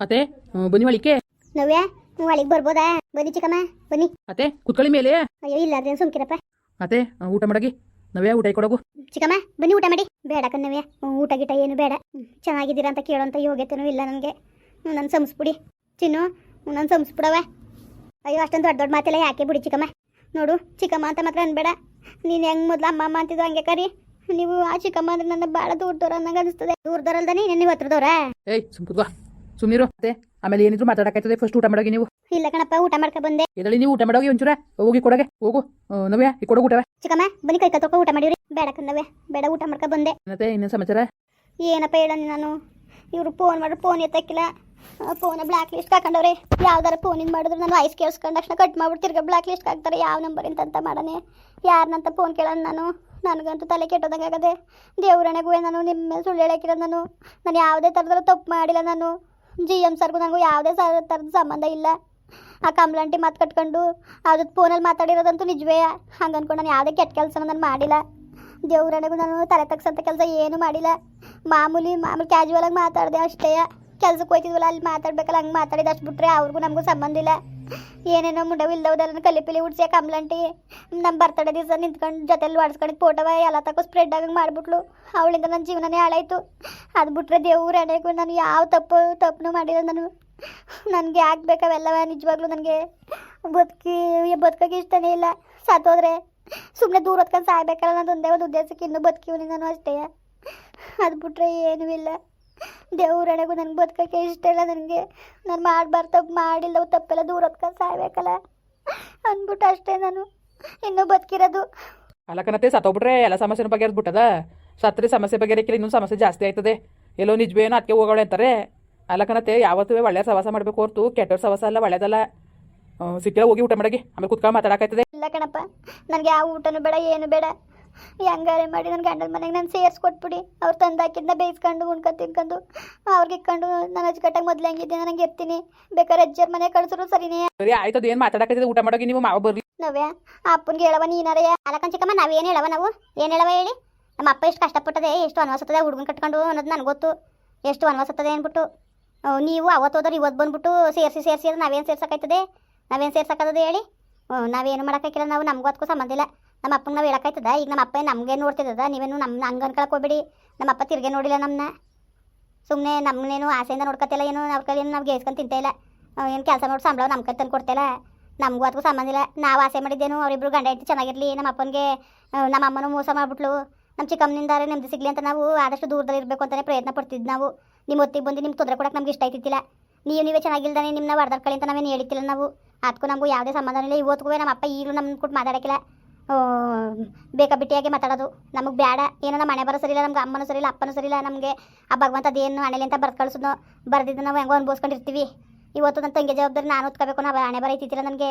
ಅತ್ತೆ ಹ್ಮ್, ಬನ್ನಿ ಒಳಿಕೆ ನವ್ಯ ನೀವು ಅಲ್ಲಿಗೆ ಬರ್ಬೋದಾ? ಬನ್ನಿ ಚಿಕ್ಕಮ್ಮ ಬನ್ನಿ. ಅತೆ ಕುತ್ಕೊಳ್ಳಿ ಮೇಲೆ. ಅಯ್ಯೋ ಇಲ್ಲ ಅದೇನು ಸುಮ್ಕಿರಪ್ಪ. ಅತೆ ಊಟ ಮಾಡಗಿ. ನವ್ಯ ಊಟ ಕೊಡಗು ಚಿಕ್ಕಮ್ಮ ಬನ್ನಿ ಊಟ ಮಾಡಿ. ಬೇಡ ಕಣ್ಣವ್ಯ ಊಟ ಗಿಟ ಏನು ಬೇಡ. ಚೆನ್ನಾಗಿದ್ದೀರಾ ಅಂತ ಕೇಳೋಂಥ ಯೋಗ್ಯತೆನೂ ಇಲ್ಲ ನನಗೆ. ನನ್ನ ಸಂಸ್ಬಿಡಿ. ಚಿನ್ನು ನನ್ನ ಸಂಸ್ಬಿಡವ ಅಯ್ಯೋ ಅಷ್ಟೊಂದು ದೊಡ್ಡ ದೊಡ್ಡ ಮಾತೆಲ್ಲ ಯಾಕೆ ಬಿಡಿ ಚಿಕ್ಕಮ್ಮ? ನೋಡು ಚಿಕ್ಕಮ್ಮ ಅಂತ ಮಾತ್ರ ಅನ್ಬೇಡ. ನೀನು ಹೆಂಗೆ ಮೊದಲು ಅಮ್ಮ ಅಮ್ಮ ಅಂತಿದ್ದು ಹಂಗೆ ಕರಿ. ನೀವು ಆ ಚಿಕ್ಕಮ್ಮ ಅಂದ್ರೆ ನನ್ನ ಭಾಳ ದೂರದವ್ರು ಅನ್ನಂಗೆ ಅನಿಸ್ತದೆ. ದೂರದವ್ರಲ್ದಾನೆ ನೀವು ಹತ್ರದವ್ರ? ಏಯ್ ಸುಮ್ಕುತ್ವಾ ಸುಮ್ಮನಿರು ಅತ್ತೆ ಆಮೇಲೆ ಏನಿದ್ರು ಮಾತಾಡಕಾಯ್ತದೆ ಫಸ್ಟ್ ಊಟ ಮಾಡೋಗಿ ನೀವು. ಇಲ್ಲ ಕಣಪ್ಪ ಊಟ ಮಾಡ್ಕೊ ಬಂದೆ. ಎದಳಿ ನೀವು ಊಟ ಮಾಡೋಗಿ ಒಂಚೂರ? ಹೋಗಿ ಕೊಡಗೆ ಹೋಗು. ನವ್ಯ ಈ ಕೊಡಗು ಊಟವೇ. ಚಿಕ್ಕಮ್ಮ ಬನ್ನಿ ಕೈ ಕತ್ತೊಕ್ಕ ಊಟ ಮಾಡಿರಿ ಬೇಡ ಕಣ್ಣವೆ ಬೇಡ ಊಟ ಮಾಡ್ಕೊ ಬಂದೆ. ಮತ್ತೆ ಇನ್ನೇನು ಸಮಾಚಾರ? ಏನಪ್ಪ ಹೇಳ ನಾನು? ಇವರು ಫೋನ್ ಮಾಡ್ರೆ ಫೋನ್ ಎತ್ತಕ್ಕಿಲ್ಲ. ಫೋನ್ ಬ್ಲಾಕ್ ಲಿಸ್ಟ್ ಹಾಕೊಂಡವ್ರೆ. ಯಾವ್ದಾರ ಫೋನಿಂದ ಮಾಡಿದ್ರು ನಾನು ಐಸ್ ಕೇಳಿಸ್ಕೊಂಡ ತಕ್ಷಣ ಕಟ್ ಮಾಡ್ಬಿಟ್ಟು ತಿರ್ಗಾ ಬ್ಲಾಕ್ ಲಿಸ್ಟ್ ಹಾಕ್ತಾರೆ. ಯಾವ ನಂಬರ್ ಅಂತ ಮಾಡನೆ. ಯಾರನ್ನಂತ ಫೋನ್ ಕೇಳೋಣ ನಾನು? ನನಗಂತೂ ತಲೆ ಕೆಟ್ಟೋದಂಗಾಗದೆ ದೇವ್ರಣೆಗೂ ನಾನು ನಿಮ್ಮ ಮೇಲೆ ಸುಳ್ಳು ಹೇಳಕ್ಕಿರೋದು ನಾನು. ನಾನು ಯಾವುದೇ ಥರದಲ್ಲೂ ತಪ್ಪು ಮಾಡಿಲ್ಲ ನಾನು. ಜಿ ಎಂ ಸರ್ಗೂ ನನಗೂ ಯಾವುದೇ ಥರದ ಸಂಬಂಧ ಇಲ್ಲ. ಆ ಕಂಬ್ಲಂಟಿ ಮಾತು ಕಟ್ಕೊಂಡು ಅದ್ರ ಫೋನಲ್ಲಿ ಮಾತಾಡಿರೋದಂತೂ ನಿಜವೇ. ಹಂಗೆ ಅನ್ಕೊಂಡು ನಾನು ಯಾವುದೇ ಕೆಟ್ಟ ಕೆಲಸ ನಾನು ಮಾಡಿಲ್ಲ. ದೇವ್ರಣೆಗೂ ನಾನು ತಲೆ ತಗ್ಸಂತ ಕೆಲಸ ಏನೂ ಮಾಡಿಲ್ಲ. ಮಾಮೂಲಿ ಮಾಮೂಲಿ ಕ್ಯಾಜುವಲ್ ಆಗಿ ಮಾತಾಡಿದೆ ಅಷ್ಟೇ. ಕೆಲಸಕ್ಕೆ ಹೋಯ್ತಿದ್ವಲ್ಲ, ಅಲ್ಲಿ ಮಾತಾಡ್ಬೇಕಲ್ಲ, ಹಂಗೆ ಮಾತಾಡಿದ ಅಷ್ಟು ಬಿಟ್ರೆ ಅವ್ರಿಗೂ ನಮಗೂ ಸಂಬಂಧ ಇಲ್ಲ. ಏನೇನೋ ಮುಂಡವಿಲ್ಲದವದೆಲ್ಲ ಕಲಿಪಿಲಿ ಉಡ್ಸಿ ಕಂಬ್ಲಂಟಿ ನಮ್ಮ ಬರ್ತಡೇ ದಿವಸ ನಿಂತ್ಕೊಂಡು ಜೊತೆಲಿ ಹೊಡ್ಸ್ಕೊಂಡು ಫೋಟೋವ ಎಲ್ಲ ತಗೋ ಸ್ಪ್ರೆಡ್ ಆಗಂಗೆ ಮಾಡ್ಬಿಟ್ಲು. ಅವಳಿಂದ ನನ್ನ ಜೀವನನೇ ಹಾಳಾಯ್ತು. ಅದು ಬಿಟ್ರೆ ದೇವ್ರ ಎಣೆಗೂ ನಾನು ಯಾವ ತಪ್ಪು ತಪ್ಪು ಮಾಡಿಲ್ಲ ನಾನು ನನಗೆ ಆಗ್ಬೇಕು ಅವೆಲ್ಲವ ನಿಜವಾಗ್ಲೂ ನನಗೆ ಬದುಕಿ ಬದುಕೋಕೆ ಇಷ್ಟನೇ ಇಲ್ಲ. ಸತ್ತೋದ್ರೆ ಸುಮ್ಮನೆ ದೂರ ಹೊತ್ಕೊಂಡು ಸಾಯ್ಬೇಕಲ್ಲ ನಾನು ಒಂದೇ ಒಂದು ಉದ್ದೇಶಕ್ಕೆ ಇನ್ನೂ ಬದುಕಿವ್ನಿ ನಾನು ಅಷ್ಟೇ. ಅದು ಬಿಟ್ರೆ ಏನೂ ಇಲ್ಲ. ದೇವ್ರಣೆಗೂ ನನಗೆ ಬದುಕೋಕ್ಕೆ ಇಷ್ಟ ಇಲ್ಲ ನನಗೆ. ನಾನು ಮಾಡಬಾರ್ದು ಮಾಡಿಲ್ಲ ತಪ್ಪೆಲ್ಲ ದೂರ ಹೊತ್ಕೊಂಡು ಸಾಯ್ಬೇಕಲ್ಲ. ಅಂದ್ಬಿಟ್ಟು ಅಷ್ಟೇ ನಾನು. ಇನ್ನೂ ಬದುಕಿರೋದು. ಅಲ್ಲಕನತ್ತೆ ಸತ್ತೋಗ್ಬಿಟ್ರೆ ಎಲ್ಲ ಸಮಸ್ಯೆನ ಬಗೆಹರಿಸ್ಬಿಟ್ಟದ ಸತ್ರೆ ಸಮಸ್ಯೆ ಬಗೆಹರಿಕಿಲ್ಲ ಇನ್ನೂ ಸಮಸ್ಯೆ ಜಾಸ್ತಿ ಆಯ್ತದೆ. ಎಲ್ಲೋ ನಿಜವೇನೋ ಅದಕ್ಕೆ ಹೋಗೋಳೆ ಅಂತಾರೆ. ಅಲ್ಲಕನತ್ತೆ ಯಾವತ್ತೂ ಒಳ್ಳೆ ಸವಾಸ ಮಾಡಬೇಕು ಹೊರ್ತು ಕೆಟ್ಟವ್ರ ಸವಾಸ ಅಲ್ಲ ಒಳ್ಳೇದಲ್ಲ. ಸಿಕ್ಕಿಲ್ಲ ಹೋಗಿ ಊಟ ಮಾಡಿ ಆಮೇಲೆ ಕುತ್ಕೊಂಡು ಮಾತಾಡಕಾಯ್ತದೆ ಇಲ್ಲ ಕಣಪ್ಪ ನನಗೆ ಯಾವ ಊಟನೂ ಬೇಡ ಏನು ಬೇಡ. ಹೆಂಗಾರೆ ಮಾಡಿ ನನ್ನ ಗಂಡನ ಮನೆಗೆ ನಾನು ಸೇರಿಸ್ಕೊಟ್ಬಿಡಿ. ಅವ್ರು ತಂದಾಕಿದ್ನ ಬೇಯಿಸ್ಕೊಂಡು ಉಣ್ಕೊ ತಿನ್ಕೊಂಡು. ಅವ್ರಿಗೆ ಇಕ್ಕೊಂಡು ನಾನು ಅಚ್ಚುಕಟ್ಟಾಗಿ ಮೊದಲು ಹೆಂಗಿದ್ದೆ ನನಗೆ ಇರ್ತೀನಿ. ಬೇಕಾದ್ರೆ ಅಜ್ಜರ ಮನೆ ಕಳ್ಸರು ಸರಿನೇ. ಸರಿ ಆಯ್ತದ ಏನು ಮಾತಾಡಕತ್ತಿದೆ ಊಟ ಮಾಡೋಗಿ ನೀವು ಮಾವ ಬರ್ರಿ ನವ್ಯಾ ಅಪ್ಪನಿಗೆ ಹೇಳವ ನೀನಾರ. ಅಲಕನ್ ಚಿಕ್ಕಮ್ಮ ನಾವೇನು ಹೇಳವ ನಾವು? ಏನು ಹೇಳವ ಹೇಳಿ? ನಮ್ಮ ಅಪ್ಪ ಎಷ್ಟು ಕಷ್ಟಪಟ್ಟದೆ ಎಷ್ಟು ಅನ್ವಸತ್ತದೆ ಹುಡುಗನ ಕಟ್ಕೊಂಡು ಅನ್ನೋದು ನನಗೆ ಗೊತ್ತು. ಎಷ್ಟು ಅನ್ವಸತ್ತದೆ ಅಂದ್ಬಿಟ್ಟು ನೀವು ಅವತ್ತು ಹೋದ್ರೆ ಇವತ್ತು ಬಂದ್ಬಿಟ್ಟು ಸೇರಿಸಿ ಸೇರಿಸಿ ನಾವೇನು ಸೇರ್ಸಕ್ಕಾಯ್ತದೆ ನಾವೇನು ಸೇರ್ಸಕ್ಕದ ಹೇಳಿ? ನಾವೇನು ಮಾಡೋಕ್ಕಾಗಿಲ್ಲ ನಾವು ನಮಗೂ ಅದಕ್ಕೂ ಸಂಬಂಧ ಇಲ್ಲ. ನಮ್ಮ ಅಪ್ಪಂಗೆ ನಾವು ಹೇಳಕ್ಕಾಯ್ತದ? ಈಗ ನಮ್ಮ ಅಪ್ಪ ನಮಗೆ ನೋಡ್ತಿದ್ದದ ನೀವೇನು ನಮ್ಮ ಹಂಗೆ ಹೋಗ್ಬೇಡಿ. ನಮ್ಮ ಅಪ್ಪ ತಿರ್ಗೆ ನೋಡಿಲ್ಲ ನಮ್ಮನ್ನ ಸುಮ್ಮನೆ ನಮ್ಮನ್ನೇನು ಆಸೆಯಿಂದ ನೋಡ್ಕೊತಿಲ್ಲ ಏನು, ಅವ್ರ ಕೈ ನಾವು ಗೇಸ್ಕೊಂಡು ತಿಂತಾಯಿಲ್ಲ ಏನು ಕೆಲಸ ನೋಡಿ ಸಂಬಳ ನಮ್ಮ ಕೈ ತಂದು ಕೊಡ್ತಿಲ್ಲ. ನಮಗೂ ಅದಕ್ಕೂ ಸಂಬಂಧ ಇಲ್ಲ. ನಾವು ಆಸೆ ಮಾಡಿದ್ದೇನು, ಅವರಿಬ್ರು ಗಂಡ ಇಟ್ಟು ಚೆನ್ನಾಗಿರಲಿ, ನಮ್ಮ ಅಪ್ಪನಿಗೆ ನಮ್ಮ ಅಮ್ಮನೂ ಮೋಸ ಮಾಡಿಬಿಟ್ಲು. ನಮ್ಮ ಚಿಕ್ಕಮ್ಮನಿಂದಾರೆ ನೆಮ್ಮದಿ ಸಿಗಲಿ ಅಂತ ನಾವು ಆದಷ್ಟು ದೂರದಲ್ಲಿ ಇರಬೇಕು ಅಂತಲೇ ಪ್ರಯತ್ನ ಪಡ್ತಿದ್ದು ನಾವು. ನಿಮ್ಮ ಹೊತ್ತಿಗೆ ಬಂದು ನಿಮ್ಗೆ ತೊಂದರೆ ಕೊಡಕ್ಕೆ ನಮ್ಗೆ ಇಷ್ಟ ಆಯ್ತಿತ್ತಿಲ್ಲ. ನೀವು ನೀವೇ ಚೆನ್ನಾಗಿಲ್ದಾನೆ ನಿಮ್ಮನ್ನ ಹೊಡೆದಾಡ್ಕೊಳ್ಳಿ ಅಂತ ನಾವೇನು ಹೇಳಿತ್ತಿಲ್ಲ ನಾವು. ಅದಕ್ಕೂ ನಮಗೂ ಯಾವುದೇ ಸಂಬಂಧ ಇಲ್ಲ. ಇವತ್ತಿಗೂ ನಮ್ಮ ಅಪ್ಪ ಈಗಲೂ ನಮ್ಮ ಕೊಟ್ಟು ಮಾತಾಡೋಕ್ಕಿಲ್ಲ. ಬೇಕಾ ಬಿಟ್ಟಿಯಾಗಿ ಮಾತಾಡೋದು. ನಮಗೆ ಬೇಡ ಏನೋ ನಮ್ಮ ಮನೆ ಬರೋ ಸರಿಲ್ಲ ನಮ್ಗೆ ಅಮ್ಮನೂ ಸರಿಲ್ಲ ಅಪ್ಪನೂ ಇಲ್ಲ ನಮಗೆ ಆ ಭಗವಂತ ಅದೇನು ಹಣೆಲಿ ಅಂತ ಬರ್ದು ಕಳ್ಸೋದು ಬರ್ದಿದ್ದು ನಾವು ಹೆಂಗೋ ಅನ್ಬೋಸ್ಕೊಂಡಿರ್ತೀವಿ ಇವತ್ತು ನನ್ನ ತಂಗಿ ಜವಾಬ್ದಾರಿ ನಾನು ಓದ್ಕೋಬೇಕು ನಾವು ಹಣೆ ಬರ ನನಗೆ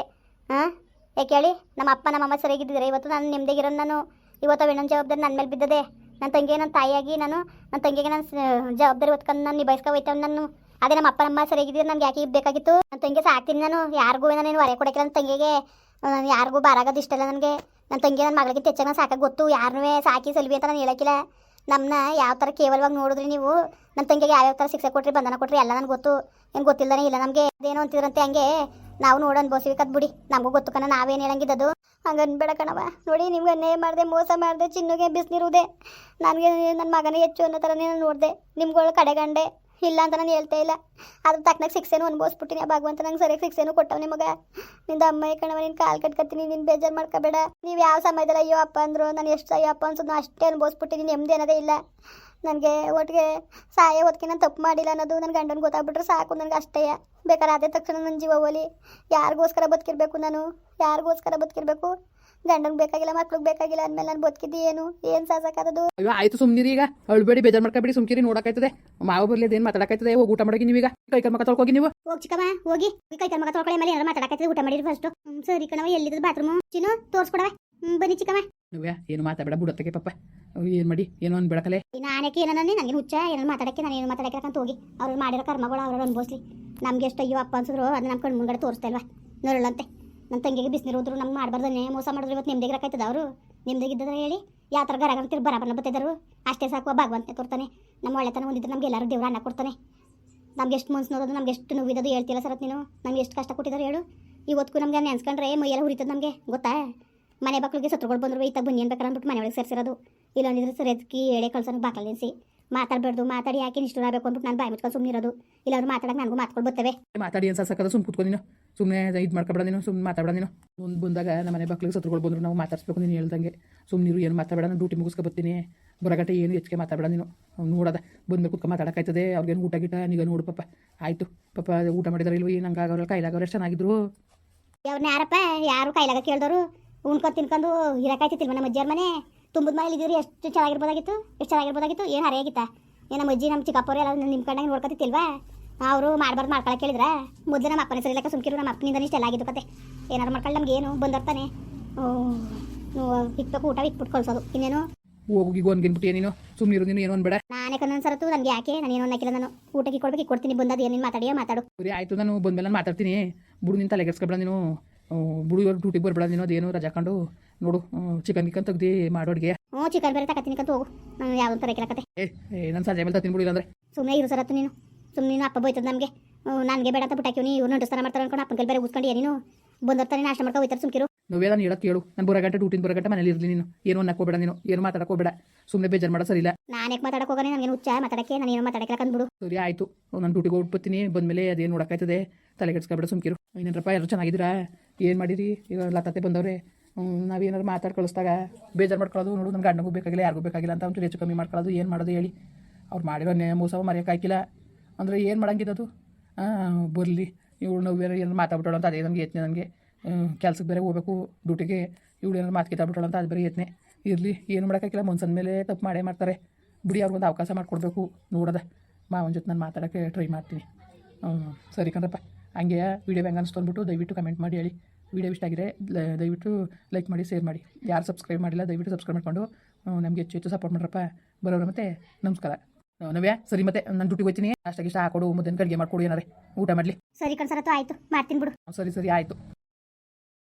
ಹಾಂ ಯಾಕೆ ಹೇಳಿ? ನಮ್ಮ ಅಪ್ಪ, ನಮ್ಮ ಅಮ್ಮ ಸರಿಯಾಗಿದ್ದಿದ್ರೆ ಇವತ್ತು ನಾನು ನಿಮ್ದೇಗಿರೋ ನಾನು. ಇವತ್ತು ಇನ್ನೊಂದು ಜವಾಬ್ದಾರಿ ನನ್ನ ಮೇಲೆ ಬಿದ್ದದೆ. ನನ್ನ ತಂಗಿಗೆ ನನ್ನ ತಾಯಿಯಾಗಿ ನಾನು, ನನ್ನ ತಂಗಿಗೆ ನಾನು ಜವಾಬ್ದಾರಿ ಹೊತ್ಕೊಂಡು ನಾನು ನಿಭಾಯಿಸ್ಕೊ ಹೋಯ್ತವ್ ನಾನು. ಅದೇ ನಮ್ಮ ಅಪ್ಪ, ನಮ್ಮ ಸರಿಯಾಗಿದ್ದರೆ ನನಗೆ ಯಾಕೆ ಬೇಕಾಗಿತ್ತು? ನನ್ನ ತಂಗಿ ಸಾಕ್ತೀನಿ ನಾನು. ಯಾರಿಗೂ ನಾನು ಹೊರೆ ಕೊಡೋಕೆ ನನ್ನ ತಂಗಿಗೆ. ನಾನು ಯಾರಿಗೂ ಬಾರಾಗೋದು ಇಷ್ಟ ಇಲ್ಲ ನನಗೆ. ನನ್ನ ತಂಗಿ ನನ್ನ ಮಗಳಿಗೆ ತೆಚ್ಚಾಗ ಸಾಕ ಗೊತ್ತು. ಯಾರನ್ನೂ ಸಾಕಿ ಸಲ್ವಿ ಅಂತ ನಾನು ಹೇಳೋಕ್ಕಿಲ್ಲ ನಮ್ಮನ್ನ ಯಾವ ಥರ ಕೇವಲವಾಗಿ ನೋಡಿದ್ರಿ ನೀವು? ನನ್ನ ತಂಗಿಗೆ ಯಾವ್ಯಾವ ಥರ ಶಿಕ್ಷೆ ಕೊಟ್ರಿ, ಬಂಧನ ಕೊಟ್ರಿ, ಎಲ್ಲ ನನಗೆ ಗೊತ್ತು. ಏನು ಗೊತ್ತಿಲ್ಲದೇ ಇಲ್ಲ ನಮಗೆ. ಅದೇನು ಅಂತಿದ್ರಂತೆ ಹಂಗೆ. ನಾವು ನೋಡಿ ಅನ್ಭವಿಸ್ಬೇಕದ್ ಬಿಡಿ. ನಮಗೂ ಗೊತ್ತು ಕಣ ನಾವೇನು ಹೇಳಂಗಿದ್ದದು? ಹಂಗೆ ಅನ್ಬೇಡ ಕಣವ ನೋಡಿ ನಿಮ್ಗೆ ಅನ್ಯಾಯ ಮಾಡಿದೆ, ಮೋಸ ಮಾಡಿದೆ, ಚಿನ್ನಗೆ ಬಿಸಿನಿರುವುದೇ ನನಗೆ ನನ್ನ ಮಗನೇ ಹೆಚ್ಚು ಅನ್ನೋ ಥರನೇ ನಾನು ನೋಡಿದೆ. ನಿಮ್ಗಳ ಕಡೆಗಂಡೆ. ಇಲ್ಲ ಅಂತ ನಾನು ಹೇಳ್ತಾ ಇಲ್ಲ. ಅದ್ರ ತಕ್ಕನಾಗ ಶಿಕ್ಷೆನೂ ಅನುಭವಿಸ್ಬಿಟ್ಟಿನಿ. ಆ ಭಗವಂತ ನಂಗೆ ಸರಿಯಾಗಿ ಶಿಕ್ಷೆನು ಕೊಟ್ಟವ್ ನಿಮಗೆ. ನಿಂದ ಅಮ್ಮ ಕಣವ ನಿನ್ನ ಕಾಲು ಕಟ್ಕೊತೀನಿ ನಿನ್ನ ಬೇಜಾರು ಮಾಡ್ಕೋಬೇಡ. ನೀವು ಯಾವ ಸಮಯದಲ್ಲಿ ಅಯ್ಯೋ, ಅಪ್ಪ ಅಂದರು, ನಾನು ಎಷ್ಟು ಅಯ್ಯೋ ಅಪ್ಪ ಅನ್ಸೋದು ಅಷ್ಟೇ ಅನುಭವಿಸ್ಬಿಟ್ಟಿನಿ ನೆಮ್ಮದಿ ಅನ್ನೋದೇ ಇಲ್ಲ. ನನಗೆ ಒಟ್ಟಿಗೆ ಸಾಯ ಹೊತ್ತಿಗೆ ನಾನು ತಪ್ಪು ಮಾಡಿಲ್ಲ ಅನ್ನೋದು ನನ್ನ ಗಂಡನ ಗೊತ್ತಾಗ್ಬಿಟ್ರೆ ಸಾಕು, ನನಗೆ ಅಷ್ಟೇ. ಬೇಕಾದ್ರೆ ಅದೇ ತಕ್ಷಣ ನನ್ನ ಜೀವ ಹೋಲಿ ಯಾರಿಗೋಸ್ಕರ ಬದುಕಿರ್ಬೇಕು ನಾನು? ಯಾರಿಗೋಸ್ಕರ ಬದುಕಿರ್ಬೇಕು? ಗಂಡಂಗೆ ಬೇಕಾಗಿಲ್ಲ ಮಕ್ಳಿಗೆ ಬೇಕಾಗಿಲ್ಲ ಅಂದ್ಮೇಲೆ ನಾನು ಬದುಕಿದ್ದು ಏನು? ಏನು ಸಾಸಕ್ಕಾದದು ಅಯ್ಯೋ ಆಯ್ತು ಸುಮ್ನಿರಿ ಈಗ. ಅಳ್ಬೇಡಿ ಬೇಜಾರ್ ಮಾಡ್ಕೊಬೇಡಿ ಸುಮ್ಕಿರಿ ನೋಡಕ್ಕಾಯ್ತದೆ ಮಾವ ಬರ್ಲಿ ಏನ್ ಮಾತಾಡಕೈತದೆ ಹೋಗಿ ಊಟ ಮಾಡೋಗಿ ನೀವೀಗ. ಕೈ ಕೈ ಮಕ್ಕ ತೊಳ್ಕೋಗಿ ನೀವು. ಹೋಗಿ ಚಿಕ್ಕಮ್ಮ ಹೋಗಿ. ಕೈ ಕರ್ಮಕ ತೊಳ್ಕೊಳ್ಳಿ ಮೇಲೆ ಏನಾರು ಮಾತಾಡಕೈತದೆ ಊಟ ಮಾಡಿರಿ ಫಸ್ಟು ಸರಿ ಕಣವ ಎಲ್ಲಿದ್ದು ಬಾತ್ರೂಮು ಚಿನ್ನು ತೋರಿಸ್ಕೊಡವೆ ಬನ್ನಿ ಚಿಕ್ಕಮ್ಮ. ನವ್ಯ ಏನು ಮಾತಾಡಬೇಡ ಬುಡತ್ತಕ್ಕೆ ಪಾಪ ಏನು ಮಾಡಿ ಏನೋ ಬೆಳಕಲೆ ನಾನೇಕೆ ಏನೋ ನನಗೆ ಹುಚ್ಚ ಏನೋ ಮಾತಾಡಕ್ಕೆ ನಾನು ಏನು ಮಾತಾಡಕ್ಕೆ ಅಂತ ಹೋಗಿ. ಅವ್ರು ಮಾಡಿರೋ ಕರ್ಮಗಳು ಅವ್ರು ಅನ್ಭವಿಸ್ಲಿ. ನಮ್ಗೆ ಎಷ್ಟು ಅಯ್ಯೋ ಅಪ್ಪ ಅನ್ಸಿದ್ರು ಅದನ್ನ ನಮ್ಮ ಕಣ್ಣು ಮುಂಗಡೆ ತೋರಿಸ್ತಾ ಇಲ್ವಾ? ನೋಡಲ್ಲಂತೆ ನನ್ನ ತಂಗಿಗೆ ಬಿಸಿನೀರು ಹೋದ್ರು ನಮ್ಗೆ ಮಾಡಬಾರ್ದನ್ನೇ ಮೋಸ ಮಾಡಿದ್ರು ಇವತ್ತು ನಿಮ್ದಿಗಿರಕಾಯ್ತದ ಅವರು? ನಿಮ್ದಿಗಿದ್ದದ್ರೆ ಹೇಳಿ, ಯಾವ ಥರ ಗರ ಅಂತೀರಿ? ಬರಬರ್ನ ಬತ್ತಿದ್ದರು. ಅಷ್ಟೇ ಸಾಕು ಭಗವಂತನೇ ತೋರ್ತಾನೆ. ನಮ್ಮ ಒಳ್ಳೆತನ ಒಂದಿದ್ದು ನಮ್ಗೆ ಎಲ್ಲರೂ ದೇವ್ರ ಅನ್ನ ಕೊಡ್ತಾನೆ. ನಮ್ಗೆ ಎಷ್ಟು ಮನ್ಸು ನೋಡೋದು, ನಮ್ಗೆ ಎಷ್ಟು ನೋವಿದದು ಹೇಳ್ತಿಲ್ಲ ಸರತ್ ನೀನು. ನಮ್ಗೆ ಎಷ್ಟು ಕಷ್ಟ ಕೊಟ್ಟಿದ್ದಾರೆ ಹೇಳು. ಇವತ್ತು ನಮ್ಗೆ ನೆನ್ಸ್ಕೊಂಡ್ರೆ ಮೈಯೆಲ್ಲ ಹುರಿತದ ನಮಗೆ, ಗೊತ್ತಾ? ಮನೆ ಮಕ್ಳಿಗೆ ಸತ್ರುಗಳು ಬಂದರು ಇತ್ತಾಗ ಬನ್ನಿ ಅನ್ಬೇಕಾರೆ ಅಂದ್ಬಿಟ್ಟು ಮನೆ ಒಳಗೆ ಸೇರಿಸಿರೋದು. ಇಲ್ಲೊಂದಿದ್ರೆ ಸರ್ ಎದ್ಕಿ ಎಳೆ ಕಳ್ಸೋನು ಬಾಕಲ್ ನಿಲ್ಸಿ. ಮಾತಾಡಬಾರ್ದು ಮಾತಾಡಿ ಯಾಕೆ ಇಷ್ಟು ಆಗಬೇಕು ಅಂದ್ಬಿಟ್ಟು ನಾನು ಬಾಯಿ ಮುಚ್ಕೊಂಡು ಸುಮ್ಮನೆ ಇರೋದು. ಇಲ್ಲಾಂದ್ರೆ ಮಾತಾಡಕ್ಕೆ ನನಗೂ ಮಾತ್ಕೊಂಡು ಬರ್ತವೆ. ಮಾತಾಡಿ ಏನು ಸಾಕದ ಸುಮ್ಮನೆ ಕೂತ್ಕೊ ನೀನು. ಸುಮ್ಮನೆ ಇದು ಮಾಡ್ಕೊಬೇಡ ನೀನು ಸುಮ್ಮನೆ ಮಾತಾಡ ನೀನು. ಮುಂದೆ ಬಂದಾಗ ನಮ್ಮ ಮನೆ ಮಕ್ಳಿಗೆ ಸತ್ರುಗಳು ಬಂದ್ರು ನಾವು ಮಾತಾಡ್ಸ್ಬೇಕು ನೀನು ಹೇಳ್ದಂಗೆ. ಸುಮ್ಮನಿರು ಏನು ಮಾತಾಡಬೇಡ ನಾನು ಡ್ಯೂಟಿ ಮುಗಿಸ್ಕೊ ಬರ್ತೀನಿ. ಬರಗಟ್ಟೆ ಏನು ಹೆಚ್ಚಿಗೆ ಮಾತಾಡಬೇಡ ನೀನು. ನೋಡದ. ಬಂದು ಕುತ್ಕೊಂಡು ಮಾತಾಡೋಕ್ಕಾಯ್ತದೆ ಅವ್ರಿಗೇನು ಊಟ ಗೀಟ ನೀಗ ನೋಡು ಪಾಪ. ಆಯಿತು ಪಾಪ ಊಟ ಮಾಡಿದಾರೆ ಇಲ್ವೋ ನಂಗೆ ಆಗೋಲ್ಲ ಕೈಲಾಗೋರು ಎಷ್ಟು ಚೆನ್ನಾಗಿದ್ರು. ಯಾರಪ್ಪ? ಯಾರು ಕೈಲಾಗ ಕೇಳಿದವರು ಉಣ್ಕೊಂಡು ತಿನ್ಕೊಂಡು ಇರಕಾಯ್ತಿತ್ತಿಲ್ವ ನಮ್ಮ ಅಜ್ಜಿಯವ್ರ ಮನೆ? ತುಂಬದ ಮೈಲಿ ಇದ್ದೀರಿ ಎಷ್ಟು ಚೆನ್ನಾಗಿರ್ಬೋದಾಗಿತ್ತು? ಎಷ್ಟು ಚೆನ್ನಾಗಿರ್ಬೋದಾಗಿತ್ತು? ಏನು ಹರಿಯಾಗಿತ್ತ ಏನು ನಮ್ಮ ಅಜ್ಜಿ ನಮ್ಮ ಚಿಕ್ಕಪ್ಪವ್ರು ಎಲ್ಲ ನಿಮ್ಮ ಕಣ್ಣಾಗ ನೋಡ್ಕೊತಿತ್ತಿಲ್ವಾ ಅವರು ಮಾಡ್ಬಾರ್ದು ಮಾಡ್ಕೊಳಕ್ಕೆ ಹೇಳಿದ್ರೆ? ಮೊದಲು ನಮ್ಮ ಅಪ್ಪನ ಸರಿ ಲೆಕ್ಕ ಸುಮ್ಕಿರು ನಮ್ಮ ಅಪ್ಪನಿಂದ ಇಷ್ಟೆಲ್ಲ ಆಗಿದ್ದು ಕತೆ. ಏನಾರು ಮಾಡ್ಕೊಳ್ಳಿ ನಮ್ಗೆ ಏನು? ಬಂದರ್ತಾನೆ. ಇಕ್ಬೇಕು ಊಟ ಇಕ್ಬಿಟ್ಟು ಕಳ್ಸೋದು ಇನ್ನೇನು? ಹೋಗಿ ಒಂದ್ಗಿನ್ಬಿಟ್ಟು ನೀನು? ಸುಮ್ಮನಿರು ನೀನು ಏನು ಅನ್ಬೇಡ. ನಾನೇ ಕನ್ನೊಂದ್ಸರತ್ತು ನನಗೆ ಯಾಕೆ? ನಾನು ಏನೋ ಅನ್ನಕ್ಕಿಲ್ಲ ನಾನು. ಊಟಕ್ಕೆ ಕೊಡ್ಬೇಕು ಇಕ್ಕೊಡ್ತೀನಿ ಬಂದದ್ದು ಏನೇನು ಮಾತಾಡಿಯೋ ಮಾತಾಡು. ಸರಿ ಆಯಿತು ನಾನು ಬಂದಮೇಲೆ ನಾನು ಮಾತಾಡ್ತೀನಿ. ಬುಡು ನಿನ್ನ ತಲೆಗೆಡ್ಸ್ಕೊಬೇಡ ನೀನು. ಬುಡು ಡ್ಯೂಟಿ ಡ್ಯೂಟಿಗೆ ಬರಬೇಡ ನೀನು ಅದೇನು ರಜಾ ಕಂಡು ನೋಡು ಚಿಕನ್ ಗಿಕನ್ ತೆಗ್ದಿ ಮಾಡೋಡ್ಗೆ ಹ್ಞೂ ಚಿಕನ್ ಬೇರೆ ತಗತೀನಿ ಕಂತ ಹೋಗು. ನಾನು ಯಾವ್ದು ಕತೆ ಏ ನಾನು ಸಂಜೆ ಮೇಲೆ ತಿನ್ಬಿಡಿ ಅಂದ್ರೆ ಸುಮ್ಮನೆ ಇರು ಸರತ್ತು ನೀನು. ಸುಮ್ಮನೆ ನೀನು ಅಪ್ಪ ಬೈತದ ನಮಗೆ. ನನಗೆ ಬೇಡ ಅಂತ ಬಿಟ್ಟಾಕಿವ್ನಿ ಇವ್ರು ನಡ್ಸ್ತಾನ ಮಾಡ್ತಾರೆ ಅನ್ಕೊಂಡು ಅಪ್ಪನ ಕೈ ಬೇರೆ ಉಸ್ಕೊಂಡು ಏನೇನು ಬಂದಿರ್ತಾನೆ ನಾಷ್ಟ ಮಾಡ್ಕೊ ಹೋಯ್ತಾರೆ ಸುಮ್ಕಿರು. ನೋವೇ ನಾನು ಹೇಳಕ್ಕೆ ಕೇಳು. ನಾನು ಬರೋ ಗಂಟೆ ಡ್ಯೂಟಿನ ಬರೋ ಗಂಟೆ ಮನೇಲಿ ಇರಲಿ ನೀನು. ಏನು ಅನ್ನಕ್ಕೆ ಹೋಗ್ಬೇಡ ನೀನು. ಏನು ಮಾತಾಡಕ್ಕೆ ಹೋಗಬೇಡ. ಸುಮ್ಮನೆ ಬೇಜಾರು ಮಾಡೋ ಸರಿಯಿಲ್ಲ ನಾನು ಯಾಕೆ ಮಾತಾಡಕ್ಕೆ ಹೋಗೋಣ ನನಗೆ ಹುಚ್ಚ ಮಾತಾಡಕ್ಕೆ? ನಾನು ಏನು ಮಾತಾಡಕ್ಕೆ ಕಂದ್ಬಿಡು ಸರಿ ಆಯಿತು. ನಾನು ಡ್ಯೂಟಿಗೆ ಹೋಗ್ಬಿಡ್ತೀನಿ ಬಂದಮೇಲೆ ಅದೇನು ನೋಡೋಕ್ಕಾಯ್ತದೆ ತಲೆ ಕೆಡ್ಸ್ಕೊಬೇಡ ಸುಮ್ಕಿರು. ಇನ್ನೇನಪ್ಪ ಎಲ್ಲರೂ ಚೆನ್ನಾಗಿದ್ದೀರಾ? ಏನು ಮಾಡಿರಿ? ಈಗ ಲತಾತೆ ಬಂದವ್ರೆ. ನಾವೇನಾದ್ರು ಮಾತಾಡಿ ಕಳಿಸ್ದಾಗ ಬೇಜಾರು ಮಾಡ್ಕೊಳ್ಳೋದು ನೋಡು ನನ್ನ ಗಂಡಗೂ ಬೇಕಾಗಿಲ್ಲ, ಯಾರಿಗೂ ಬೇಕಾಗಿಲ್ಲ ಅಂತ ಒಂಚೂರು ಹೆಚ್ಚು ಕಮ್ಮಿ ಮಾಡ್ಕೊಳ್ಳೋದು ಏನು ಮಾಡೋದು ಹೇಳಿ. ಅವ್ರು ಮಾಡಿರೋ ನೇ ಮೋಸ ಮರೆಯೋಕ್ಕಾಗಿಲ್ಲ ಅಂದರೆ ಏನು ಮಾಡೋಂಗಿದ್ದದು ಬರಲಿ. ಇವಳು ನಾವು ಬೇರೆ ಏನಾರು ಮಾತಾಡ್ಬಿಟ್ಟಳು ಅಂತ ಅದೇ ನಮಗೆ ಯತ್ನೆ ನನಗೆ. ಕೆಲ್ಸಕ್ಕೆ ಬೇರೆ ಹೋಗ್ಬೇಕು, ಡ್ಯೂಟಿಗೆ ಇವಳು ಏನಾರು ಮಾತು ಕಿತ್ತಾಬಿಟ್ಟೋಳು ಅಂತ ಅದು ಬೇರೆ ಯತ್ನೆ. ಇರಲಿ, ಏನು ಮಾಡೋಕ್ಕಾಗಿಲ್ಲ, ಮನ್ಸನ ಮೇಲೆ ತಪ್ಪು ಮಾಡೇ ಮಾಡ್ತಾರೆ. ಬಿಡಿ, ಅವ್ರಿಗೊಂದು ಅವಕಾಶ ಮಾಡಿಕೊಡ್ಬೇಕು, ನೋಡೋದ. ಮಾವನ ಜೊತೆ ನಾನು ಮಾತಾಡೋಕ್ಕೆ ಟ್ರೈ ಮಾಡ್ತೀನಿ. ಸರಿ ಕಣ್ರಪ್ಪ ಹಂಗೆ ವೀಡಿಯೋ ಹೆಂಗೆ ಅನಿಸ್ತು ಅಂದ್ಬಿಟ್ಟು ದಯವಿಟ್ಟು ಕಮೆಂಟ್ ಮಾಡಿ ಹೇಳಿ. ವೀಡಿಯೋ ಇಷ್ಟ ಆಗಿದೆ ದಯವಿಟ್ಟು ಲೈಕ್ ಮಾಡಿ ಶೇರ್ ಮಾಡಿ. ಯಾರು ಸಬ್ಸ್ಕ್ರೈಬ್ ಮಾಡಿಲ್ಲ ದಯವಿಟ್ಟು ಸಬ್ಸ್ಕ್ರೈಬ್ ಮಾಡಿಕೊಂಡು ನಮಗೆ ಹೆಚ್ಚು ಹೆಚ್ಚು ಸಪೋರ್ಟ್ ಮಾಡ್ರಪ್ಪ ಬರೋರು ಮತ್ತೆ ನಮಸ್ಕಾರ. ನವ್ಯಾ ಸರಿ ಮತ್ತೆ ನಾನು ಡ್ಯೂಟಿಗೆ ಹೋಗ್ತೀನಿ. ಅಷ್ಟಾಗಿಷ್ಟ ಹಾಕೊಡು ಮುದ್ದೆ ಕಡಿಗೆ ಮಾಡ್ಕೊಡು ಏನಾರೆ. ಊಟ ಮಾಡಲಿ. ಸರಿ ಕಣ್ಸರತ್ತು ಆಯಿತು ಮಾಡ್ತೀನಿ ಬಿಡು. ಸರಿ ಸರಿ ಆಯಿತು.